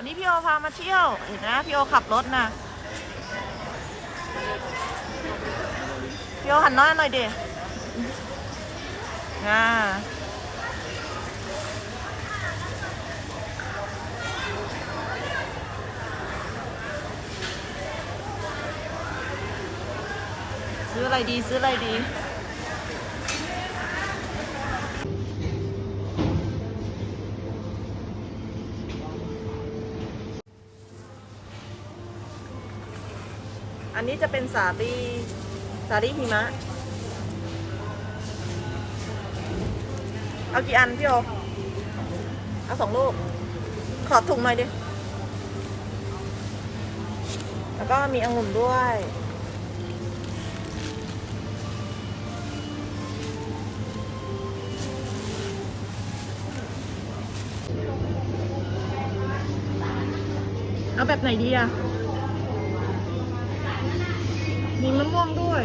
วันนี้พี่โอพามาเที่ยว เห็นนะพี่โอขับรถนะพี่โอหันหน้าหน่อยดิอ่าซื้ออะไรดีซื้ออะไรดี อันนี้จะเป็นสาลีสาลีหิมะ เอากี่อันพี่โอเอาสองลูก ขอถุงหน่อยดิ แล้วก็มีองุ่นด้วย เอาแบบไหนดีอะ มีมะม่วงด้วย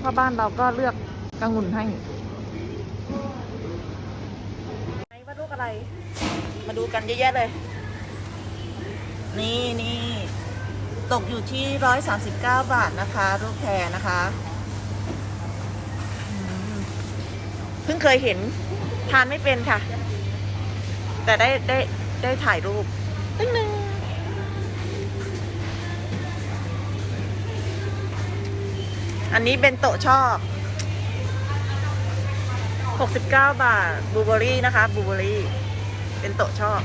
พ่อบ้านเราก็เลือกกังุ่นให้ไหนว่าลูกอะไร มาดูกันเยอะแยะเลย นี่นี่ตกอยู่ที่ร้อยสามสิบเก้าบาทนะคะลูกแพรนะคะเพิ่งเคยเห็นทานไม่เป็นค่ะ แต่ได้ได้ ได้ถ่ายรูปตึ้งหนึ่งอันนี้เบนโตะชอบ 69 บาทบูเบอรี่นะคะบูเบอรี่เบนโตะชอบ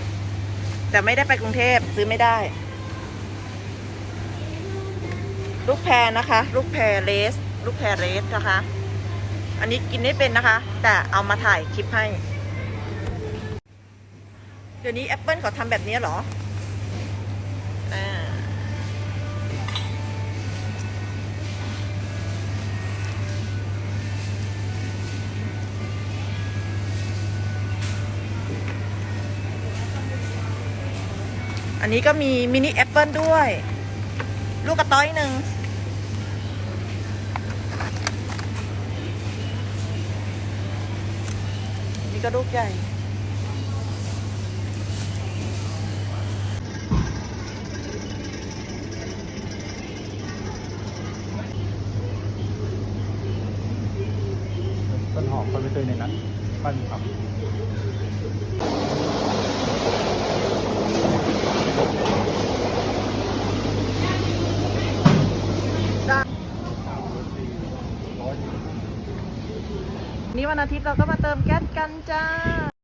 แต่ไม่ได้ไปกรุงเทพซื้อไม่ได้ ลูกแพรนะคะ ลูกแพรเลส ลูกแพรเลสนะคะ อันนี้กินไม่เป็นนะคะ แต่เอามาถ่ายคลิปให้ ดี๋ยวนี้แอปเปิลเขาทำแบบนี้เหรออ่าอันนี้ก็มีมินิแอปเปิลด้วย ลูกกระต้อยหนึ่งนี่ก็ลูกใหญ่ ต้ นหอมคนไม่เคยในนั้นบ้านผับนี่วันอาทิตย์เราก็มาเติมแก๊สกันจ้า